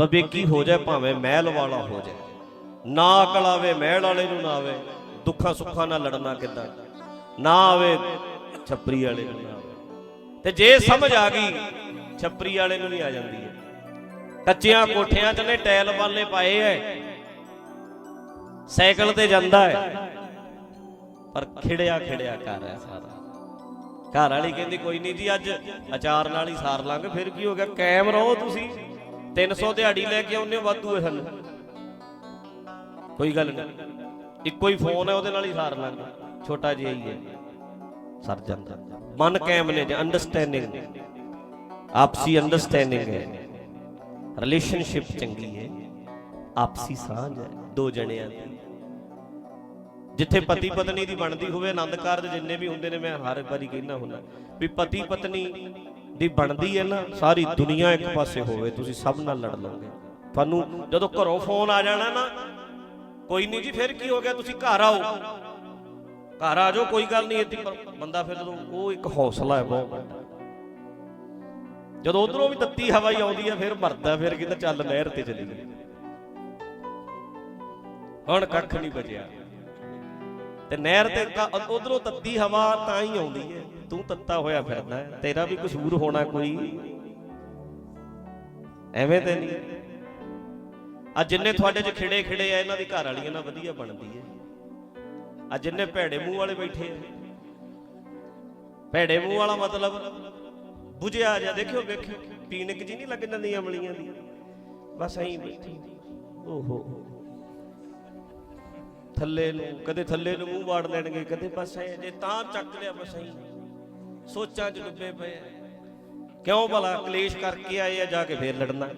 ਬਵੇਕੀ ਹੋ ਜਾਏ ਭਾਵੇਂ ਮਹਿਲ ਵਾਲਾ ਹੋ ਜਾਏ? ਨਾ ਅਕਲ ਆਵੇ ਮਹਿਲ ਵਾਲੇ ਨੂੰ ਨਾ ਆਵੇ, ਦੁੱਖਾਂ ਸੁੱਖਾਂ ਨਾਲ ਲੜਨਾ ਕਿੱਦਾਂ? ਨਾ ਆਵੇ ਛੱਪਰੀ ਵਾਲੇ ਨੂੰ ਨਾ ਆਵੇ। ਤੇ ਜੇ ਸਮਝ ਆ ਗਈ, ਛੱਪਰੀ ਵਾਲੇ ਨੂੰ ਨਹੀਂ ਆ ਜਾਂਦੀ ਕੱਚਿਆਂ ਕੋਠਿਆਂ 'ਚ ਨੇ ਟੈਲ ਵਾਲੇ ਪਾਏ ਐ। ਸਾਈਕਲ ਤੇ ਜਾਂਦਾ ਹੈ ਪਰ ਖਿੜਿਆ ਖਿੜਿਆ ਕਰ ਰਿਹਾ ਸਾਰਾ। ਘਰ ਵਾਲੀ ਕਹਿੰਦੀ, ਕੋਈ ਨਹੀਂ ਜੀ, ਅੱਜ ਅਚਾਰ ਨਾਲ ਹੀ ਸਾਰ ਲਾਂਗੇ, ਫਿਰ ਕੀ ਹੋ ਗਿਆ? ਕਾਇਮ ਰਹੋ ਤੁਸੀਂ। 300 ਦਿਹਾੜੀ ਲੈ ਕੇ ਆਉਂਦੇ ਵਾਧੂ ਹੈ ਸਾਨੂੰ। ਕੋਈ ਗੱਲ ਨਹੀਂ। ਇੱਕੋ ਹੀ ਫੋਨ ਹੈ, ਉਹਦੇ ਨਾਲ ਹੀ ਸਾਰ ਲਾਂਗੇ। ਛੋਟਾ ਜਿਹਾ ਹੀ ਹੈ। ਸਰ ਜਾਂਦਾ। ਮਨ ਕਾਇਮ ਨੇ ਜੇ ਅੰਡਰਸਟੈਂਡਿੰਗ ਆਪਸੀ ਅੰਡਰਸਟੈਂਡਿੰਗ ਹੈ। ਰਿਲੇਸ਼ਨਸ਼ਿਪ ਚੰਗੀ ਹੈ। ਆਪਸੀ ਸਾਂਝ ਹੈ, ਦੋ ਜਣਿਆਂ ਦੀ। ਜਿੱਥੇ ਪਤੀ ਪਤਨੀ ਦੀ ਬਣਦੀ ਹੋਵੇ, ਆਨੰਦ ਕਾਰਜ ਜਿੰਨੇ ਵੀ ਹੁੰਦੇ ਨੇ, ਮੈਂ ਹਰ ਵਾਰੀ ਕਹਿੰਦਾ ਹੁੰਦਾ ਵੀ ਪਤੀ ਪਤਨੀ ਦੀ ਬਣਦੀ ਹੈ ਨਾ, ਸਾਰੀ ਦੁਨੀਆ ਇੱਕ ਪਾਸੇ ਹੋਵੇ, ਤੁਸੀਂ ਸਭ ਨਾਲ ਲੜ ਲਓਗੇ। ਤੁਹਾਨੂੰ ਜਦੋਂ ਘਰੋਂ ਫੋਨ ਆ ਜਾਣਾ ਨਾ, ਕੋਈ ਨਹੀਂ ਜੀ, ਫਿਰ ਕੀ ਹੋ ਗਿਆ, ਤੁਸੀਂ ਘਰ ਆਓ। ਘਰ ਆ ਜਾਓ, ਕੋਈ ਗੱਲ ਨਹੀਂ, ਇੱਥੇ ਬੰਦਾ ਫਿਰ ਜਦੋਂ, ਉਹ ਇੱਕ ਹੌਸਲਾ ਹੈ ਬਹੁਤ ਵੱਡਾ। ਜਦੋਂ ਉਧਰੋਂ ਵੀ ਤੱਤੀ ਹਵਾ ਹੀ ਆਉਂਦੀ ਹੈ, ਫਿਰ ਮਰਦਾ, ਫਿਰ ਕਿਤੇ ਚੱਲ ਨਹਿਰ ਤੇ ਚਲੀ ਗਈ ਹੁਣ ਕੱਖ ਨਹੀਂ ਬਚਿਆ। ਤੇ ਨਹਿਰ ਤੇ ਉਧਰੋਂ ਤੱਤੀ ਹਵਾ ਤਾਂ ਹੀ ਆਉਂਦੀ ਹੈ। ਤੂੰ ਤੱਤਾ ਹੋਇਆ ਫਿਰਦਾ ਹੈ। ਤੇਰਾ ਵੀ ਕਸੂਰ ਹੋਣਾ ਕੋਈ। ਐਵੇਂ ਤੇ ਨਹੀਂ। ਆ ਜਿੰਨੇ ਤੁਹਾਡੇ 'ਚ ਖਿੜੇ ਖਿੜੇ ਆ, ਇਹਨਾਂ ਦੀ ਘਰ ਵਾਲੀਆਂ ਨਾਲ ਵਧੀਆ ਬਣਦੀ ਹੈ। ਆ ਜਿੰਨੇ ਭੈੜੇ ਮੂੰਹ ਵਾਲੇ ਬੈਠੇ ਆ। ਭੈੜੇ ਮੂੰਹ ਵਾਲਾ ਮਤਲਬ ਬੁਝਿਆ ਜਾ ਦੇਖਿਓ ਵੇਖਿਓ ਪੀਣਕ ਜੀ ਨਹੀਂ ਲੱਗ ਜਾਂਦੀ ਅਮਲੀਆਂ ਦੀ। ਬਸ ਐਂ ਬੈਠੀ। ਓਹੋ। ਥੱਲੇ ਨੂੰ, ਕਦੇ ਥੱਲੇ ਨੂੰ ਮੂੰਹ ਵਾੜ ਲੈਣਗੇ, ਕਦੇ ਬਸ ਐ, ਜੇ ਤਾਂ ਚੱਕ ਲਿਆ ਬਸ ਐਂ। ਸੋਚਾਂ 'ਚ ਡੁੱਬੇ ਪਏ ਕਿਉਂ ਭਲਾ ਕਲੇਸ਼ ਕਰਕੇ ਆਏ ਆ, ਜਾ ਕੇ ਫੇਰ ਲੜਨਾ।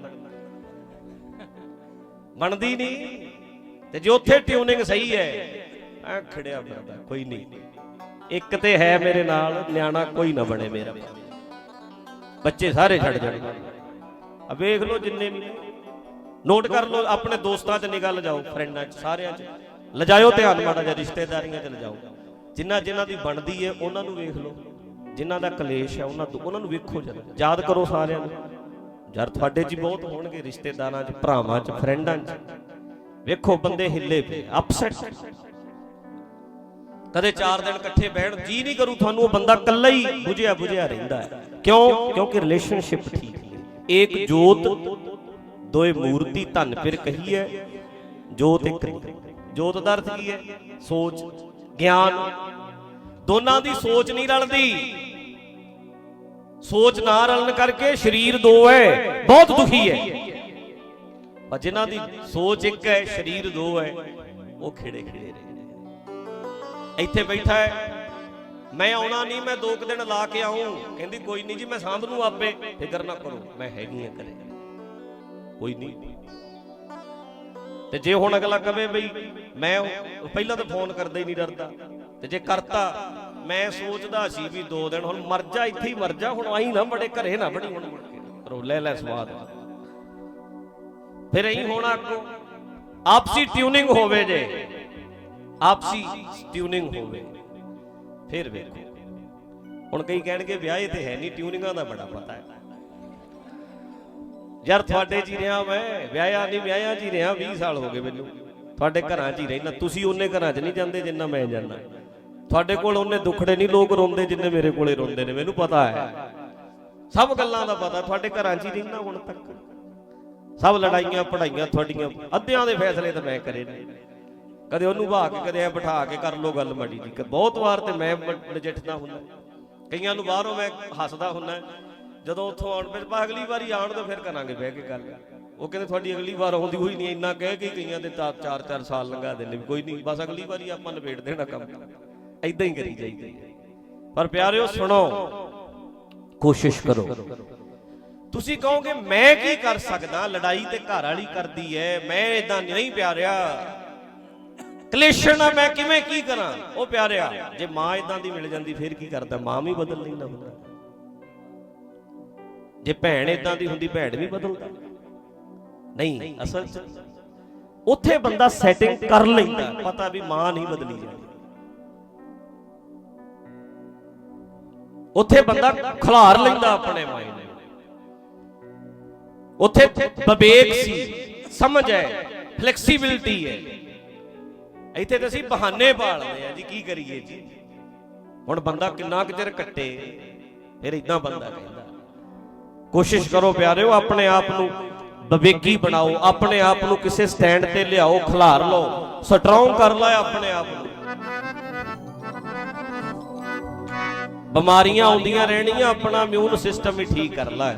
ਬਣਦੀ ਨਹੀਂ। ਤੇ ਜੇ ਉੱਥੇ ਟਿਊਨਿੰਗ ਸਹੀ ਹੈ ਆ ਖੜਿਆ ਫਿਰਦਾ, ਕੋਈ ਨਹੀਂ। ਇੱਕ ਤੇ ਹੈ ਮੇਰੇ ਨਾਲ, ਨਿਆਣਾ ਕੋਈ ਨਾ ਬਣੇ ਮੇਰਾ। ਬੱਚੇ ਸਾਰੇ ਛੱਡ ਜਾਣਗੇ। ਆ ਵੇਖ ਲਓ ਜਿੰਨੇ ਵੀ ਨੋਟ ਕਰ ਲਓ, ਆਪਣੇ ਦੋਸਤਾਂ 'ਚ ਨਿਕਲ ਜਾਓ, ਫਰੈਂਡਾਂ 'ਚ, ਸਾਰਿਆਂ 'ਚ। ਲਜਾਇਓ ਧਿਆਨ ਮਾੜਾ ਜਿਹਾ ਰਿਸ਼ਤੇਦਾਰੀਆਂ 'ਚ ਲਜਾਓ। ਜਿਨ੍ਹਾਂ ਜਿਨ੍ਹਾਂ ਦੀ ਬਣਦੀ ਹੈ ਉਹਨਾਂ ਨੂੰ ਵੇਖ ਲਓ। ਜਿਨ੍ਹਾਂ ਦਾ ਕਲੇਸ਼ ਹੈ ਉਹਨਾਂ ਤੋਂ ਉਹਨਾਂ ਨੂੰ ਵੇਖੋ ਜਰਾ। ਯਾਦ ਕਰੋ ਸਾਰਿਆਂ ਨੂੰ। ਯਾਰ ਤੁਹਾਡੇ 'ਚ ਬਹੁਤ ਹੋਣਗੇ ਰਿਸ਼ਤੇਦਾਰਾਂ 'ਚ, ਭਰਾਵਾਂ 'ਚ, ਫਰੈਂਡਾਂ 'ਚ। ਵੇਖੋ ਬੰਦੇ ਹਿੱਲੇ ਪਏ ਅਪਸੈਟ ਕਦੇ 4 ਦਿਨ ਇਕੱਠੇ ਬਹਿਣ, ਜੀ ਨਹੀਂ ਕਰੂ ਤੁਹਾਨੂੰ, ਉਹ ਬੰਦਾ ਇਕੱਲਾ ਹੀ ਬੁਝਿਆ ਬੁਝਿਆ ਰਹਿੰਦਾ ਹੈ। ਕਿਉਂ? ਕਿਉਂਕਿ ਰਿਲੇਸ਼ਨਸ਼ਿਪ ਠੀਕ ਨਹੀਂ। ਏਕ ਜੋਤ, ਦੋਏ ਮੂਰਤੀ ਧੰਨ ਫਿਰ ਕਹੀ ਹੈ ਜੋਤ ਇੱਕ ਨਹੀਂ ਜੋਤ ਦਾ ਅਰਥ ਕੀ ਹੈ? ਸੋਚ, ਗਿਆਨ। ਦੋਨਾਂ ਦੀ ਸੋਚ ਨਹੀਂ ਰਲਦੀ। ਸੋਚ ਨਾ ਰਲਣ ਕਰਕੇ ਸਰੀਰ ਦੋ ਹੈ, ਬਹੁਤ ਦੁਖੀ ਹੈ। ਪਰ ਜਿਨ੍ਹਾਂ ਦੀ ਸੋਚ ਇੱਕ ਹੈ, ਸਰੀਰ ਦੋ ਹੈ, ਉਹ ਖੇੜੇ ਖੇੜੇ ਰਹਿੰਦੇ ਇੱਥੇ ਬੈਠਾ ਹੈ, ਮੈਂ ਆਉਣਾ ਨਹੀਂ, ਮੈਂ ਦੋ ਕੁ ਦਿਨ ਲਾ ਕੇ ਆਉਂ ਕਹਿੰਦੀ, ਕੋਈ ਨਹੀਂ ਜੀ, ਮੈਂ ਸਾਂਭ ਨੂੰ ਆਪੇ। ਫਿਕਰ ਨਾ ਕਰੋ, ਮੈਂ ਹੈਗੀ ਆ ਘਰੇ। ਕੋਈ ਨਹੀਂ। ਤੇ ਜੇ ਹੁਣ ਅਗਲਾ ਕਵੇ ਬਈ ਮੈਂ ਪਹਿਲਾਂ ਤਾਂ ਫੋਨ ਕਰਦਾ ਹੀ ਨਹੀਂ ਡਰਦਾ। ਤੇ ਜੇ ਕਰਤਾ, ਮੈਂ ਸੋਚਦਾ ਸੀ ਵੀ ਦੋ ਦਿਨ ਹੁਣ ਮਰ ਜਾ, ਇੱਥੇ ਹੀ ਮਰ ਜਾ, ਹੁਣ ਆਈ ਨਾ ਬੜੇ, ਘਰੇ ਨਾ ਬਣੀ ਹੁਣ ਰੋ ਲੈ ਲੈ ਸਵਾਦ। ਫਿਰ ਐਂ ਹੋਣਾ ਅੱਗੋਂ। ਆਪਸੀ ਟਿਊਨਿੰਗ ਹੋਵੇ ਜੇ। ਆਪਸੀ ਟਿਊਨਿੰਗ ਹੋਵੇ। ਫਿਰ ਵੇਖੋ। ਹੁਣ ਕਈ ਕਹਿਣਗੇ ਵਿਆਹੇ ਤੇ ਹੈ ਨਹੀਂ ਟਿਊਨਿੰਗਾਂ ਦਾ ਬੜਾ ਪਤਾ ਹੈ। ਯਾਰ ਤੁਹਾਡੇ ਜੀ ਰਿਹਾ ਮੈਂ, ਵਿਆਹਿਆ ਨਹੀਂ, ਵਿਆਹਿਆ ਜੀ ਰਿਹਾ 20 ਸਾਲ ਹੋ ਗਏ ਮੈਨੂੰ। ਤੁਹਾਡੇ ਘਰਾਂ 'ਚ ਹੀ ਰਹਿਣਾ ਤੁਸੀਂ ਉਹਨੇ ਘਰਾਂ 'ਚ ਨਹੀਂ ਜਾਂਦੇ ਜਿੰਨਾ ਮੈਂ ਜਾਂਦਾ। ਤੁਹਾਡੇ ਕੋਲ ਉਹਨੇ ਦੁੱਖੜੇ ਨਹੀਂ, ਲੋਕ ਰੋਂਦੇ ਜਿੰਨੇ ਮੇਰੇ ਕੋਲੇ ਰੋਂਦੇ ਨੇ, ਮੈਨੂੰ ਪਤਾ ਹੈ। ਸਭ ਗੱਲਾਂ ਦਾ ਪਤਾ, ਤੁਹਾਡੇ ਘਰਾਂ 'ਚ ਹੀ ਰਹਿਣਾ ਹੁਣ ਤੱਕ। ਸਭ ਲੜਾਈਆਂ ਪੜਾਈਆਂ ਤੁਹਾਡੀਆਂ, ਅੱਧਿਆਂ ਦੇ ਫੈਸਲੇ ਤਾਂ ਮੈਂ ਕਰੇ ਨੇ। ਕਦੇ ਉਹਨੂੰ ਭਾ ਕੇ, ਕਦੇ ਬਿਠਾ ਕੇ ਕਰ ਲੋ ਗੱਲ ਮਾੜੀ ਜੀ। ਬਹੁਤ ਵਾਰ ਤੇ ਮੈਂ ਨਜਿੱਠਦਾ ਹੁੰਦਾ। ਕਈਆਂ ਨੂੰ ਬਾਹਰੋਂ ਮੈਂ ਹੱਸਦਾ ਹੁੰਦਾ। ਜਦੋਂ ਉੱਥੋਂ ਆਉਣ ਫਿਰ ਪਾ ਅਗਲੀ ਵਾਰੀ ਆਉਣ ਤਾਂ ਫਿਰ ਕਰਾਂਗੇ ਬਹਿ ਕੇ ਗੱਲ। ਉਹ ਕਹਿੰਦੇ ਤੁਹਾਡੀ ਅਗਲੀ ਵਾਰ ਆਉਂਦੀ ਹੋਈ ਨਹੀਂ, ਇੰਨਾ ਕਹਿ ਕੇ ਕਈਆਂ ਦੇ ਤਾਂ 4-4 ਸਾਲ ਲੰਘਾ ਦਿੰਦੇ ਵੀ ਕੋਈ ਨਹੀਂ, ਬਸ ਅਗਲੀ ਵਾਰੀ ਆਪਾਂ ਨਿਬੇੜ ਦੇਣਾ ਕੰਮ। ਐਦਾਂ ਹੀ ਕਰੀ ਜਾਈਦਾ ਪਰ ਪਿਆਰਿਓ, ਸੁਣੋ, ਕੋਸ਼ਿਸ਼ ਕਰੋ। ਤੁਸੀਂ ਕਹੋਗੇ, ਮੈਂ ਕੀ ਕਰ ਸਕਦਾ? ਲੜਾਈ ਤੇ ਘਰ ਵਾਲੀ ਕਰਦੀ ਐ ਮੈਂ ਇਦਾਂ ਨਹੀਂ ਪਿਆਰਿਆ। ਕਲੇਸ਼ਣ ਆ ਮੈਂ ਕਿਵੇਂ ਕੀ ਕਰਾਂ? ਉਹ ਪਿਆਰਿਆ, ਜੇ ਮਾਂ ਇਦਾਂ ਦੀ ਮਿਲ ਜਾਂਦੀ, ਫਿਰ ਕੀ ਕਰਦਾ? ਮਾਂ ਵੀ ਬਦਲ ਨਾ ਹੁੰਦਾ। ਜੇ ਭੈਣ ਇਦਾਂ ਦੀ ਹੁੰਦੀ, ਭੈਣ ਵੀ ਬਦਲਦਾ। ਨਹੀਂ, ਅਸਲ 'ਚ ਉੱਥੇ ਬੰਦਾ ਸੈਟਿੰਗ ਕਰ ਲੈਂਦਾ, ਪਤਾ ਵੀ ਮਾਂ ਨਹੀਂ ਬਦਲੀ ਜਾਂਦੀ। ਉੱਥੇ ਬੰਦਾ ਖਲਾਰ ਲੈਂਦਾ ਆਪਣੇ ਮਾਈਂਡ ਉੱਥੇ ਵਿਵੇਕ ਸੀ, ਸਮਝ ਹੈ ਫਲੈਕਸੀਬਿਲਟੀ ਹੈ। ਇੱਥੇ ਤਾਂ ਅਸੀਂ ਬਹਾਨੇ ਪਾਲਦੇ ਆ ਜੀ, ਕੀ ਕਰੀਏ ਜੀ। ਹੁਣ ਬੰਦਾ ਕਿੰਨਾ ਕੁ ਚਿਰ ਕੱਟੇ, ਫਿਰ ਇਦਾਂ ਬੰਦਾ ਕਹਿੰਦਾ। ਕੋਸ਼ਿਸ਼ ਕਰੋ ਪਿਆਰਿਓ, ਆਪਣੇ ਆਪ ਨੂੰ ਵਿਵੇਕੀ ਬਣਾਓ, ਆਪਣੇ ਆਪ ਨੂੰ ਕਿਸੇ ਸਟੈਂਡ ਤੇ ਲਿਆਓ, ਖਿਲਾਰ ਲਓ ਸਟਰੋਂਗ ਕਰ ਲੈ ਆਪਣੇ ਆਪ ਨੂੰ। ਬਿਮਾਰੀਆਂ ਆਉਂਦੀਆਂ ਰਹਿਣੀਆਂ, ਆਪਣਾ ਇਮਿਊਨ ਸਿਸਟਮ ਹੀ ਠੀਕ ਕਰ ਲੈ।